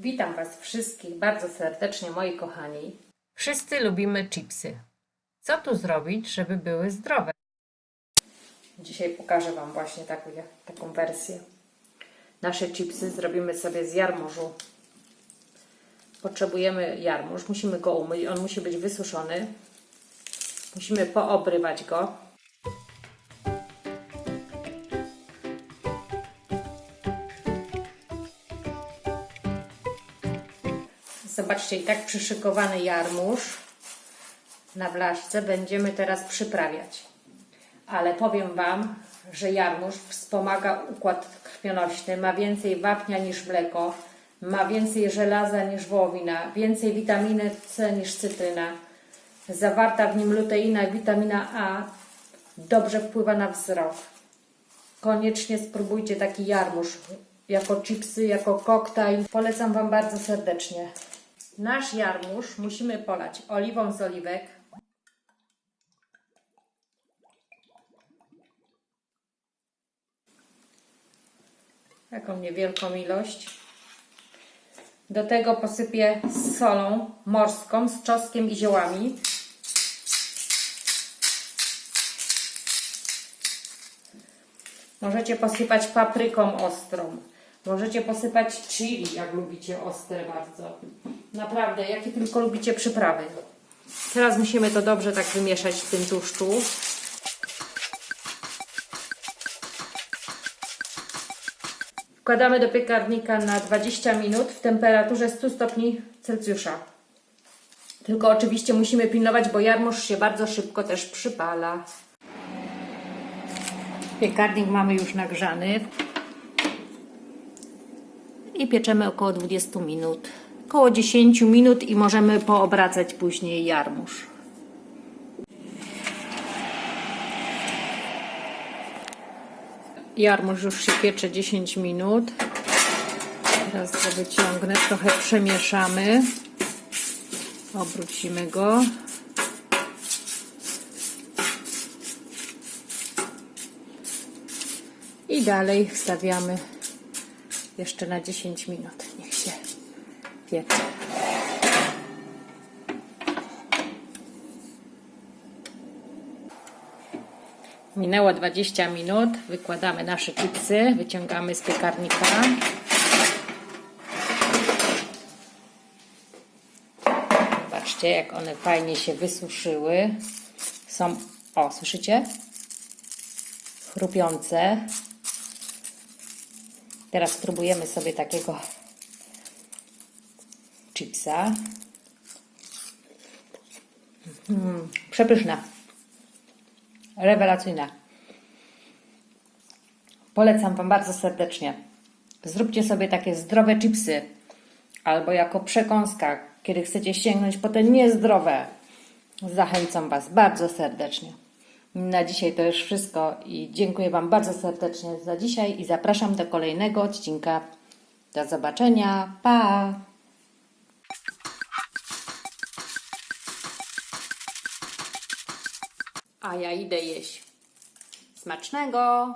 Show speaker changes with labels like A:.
A: Witam Was wszystkich bardzo serdecznie, moi kochani.
B: Wszyscy lubimy chipsy. Co tu zrobić, żeby były zdrowe?
A: Dzisiaj pokażę Wam właśnie taką, taką wersję. Nasze chipsy zrobimy sobie z jarmużu. Potrzebujemy jarmuż, musimy go umyć, on musi być wysuszony. Musimy poobrywać go. Zobaczcie, i tak przyszykowany jarmuż na blaszce będziemy teraz przyprawiać. Ale powiem Wam, że jarmuż wspomaga układ krwionośny, ma więcej wapnia niż mleko, ma więcej żelaza niż wołowina, więcej witaminy C niż cytryna. Zawarta w nim luteina i witamina A dobrze wpływa na wzrok. Koniecznie spróbujcie taki jarmuż jako chipsy, jako koktajl. Polecam Wam bardzo serdecznie. Nasz jarmuż musimy polać oliwą z oliwek, taką niewielką ilość. Do tego posypię solą morską z czosnkiem i ziołami. Możecie posypać papryką ostrą. Możecie posypać chili, jak lubicie ostre bardzo. Naprawdę, jakie tylko lubicie przyprawy. Teraz musimy to dobrze tak wymieszać w tym tłuszczu. Wkładamy do piekarnika na 20 minut w temperaturze 100 stopni Celsjusza. Tylko oczywiście musimy pilnować, bo jarmuż się bardzo szybko też przypala. Piekarnik mamy już nagrzany. I pieczemy około 20 minut. Około 10 minut i możemy poobracać później jarmuż. Jarmuż już się piecze 10 minut. Teraz go wyciągnę, trochę przemieszamy. Obrócimy go. I dalej wstawiamy jeszcze na 10 minut. Niech się piecze. Minęło 20 minut. Wykładamy nasze chipsy, wyciągamy z piekarnika. Zobaczcie, jak one fajnie się wysuszyły. Są, o, słyszycie? Chrupiące. Teraz spróbujemy sobie takiego chipsa. Mm, przepyszna. Rewelacyjna. Polecam Wam bardzo serdecznie. Zróbcie sobie takie zdrowe chipsy albo jako przekąska, kiedy chcecie sięgnąć po te niezdrowe. Zachęcam Was bardzo serdecznie. Na dzisiaj to już wszystko i dziękuję Wam bardzo serdecznie za dzisiaj i zapraszam do kolejnego odcinka. Do zobaczenia. Pa! A ja idę jeść. Smacznego!